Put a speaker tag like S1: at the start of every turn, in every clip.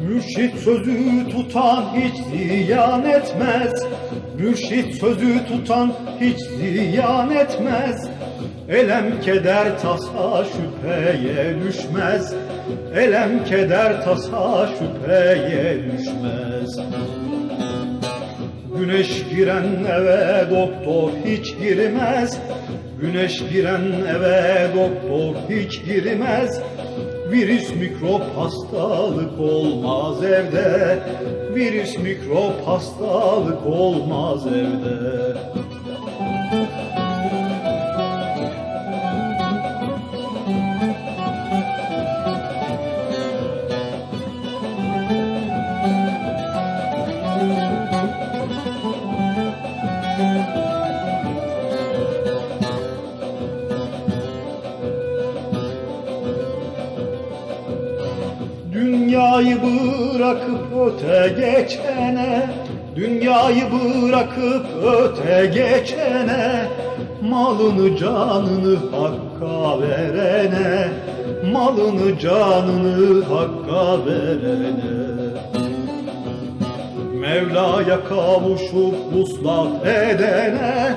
S1: Mürşit sözü tutan hiç ziyan etmez. Mürşit sözü tutan hiç ziyan etmez. Elem keder tasa şüpheye düşmez. Elem keder tasa şüpheye düşmez. Güneş giren eve doktor hiç girmez. Güneş giren eve doktor hiç girmez. Virüs mikrop hastalık olmaz evde. Virüs mikrop hastalık olmaz evde. Dünyayı bırakıp öte geçene Dünyayı bırakıp öte geçene Malını canını hakka verene Malını canını hakka verene Mevla'ya kavuşup vuslat edene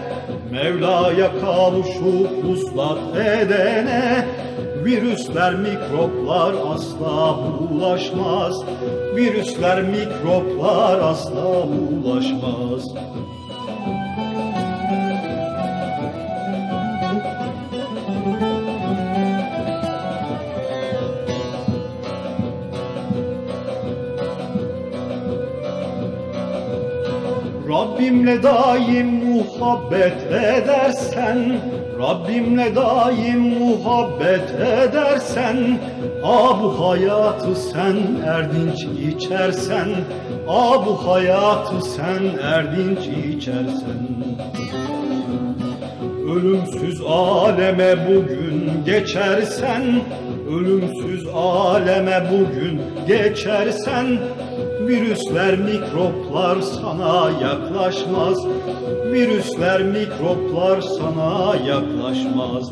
S1: Mevla'ya kavuşup vuslat edene Virüsler mikroplar asla bulaşmaz Virüsler mikroplar asla bulaşmaz Rabbimle daim muhabbet edersen Rabbimle daim muhabbet edersen A bu hayatı sen erdinç içersen A bu hayatı sen erdinç içersen Ölümsüz aleme bugün geçersen Ölümsüz aleme bugün geçersen Virüsler mikroplar sana yaklaşmaz. Virüsler mikroplar sana yaklaşmaz.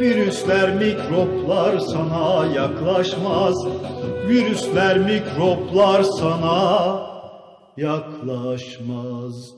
S1: Virüsler mikroplar sana yaklaşmaz. Virüsler mikroplar sana yaklaşmaz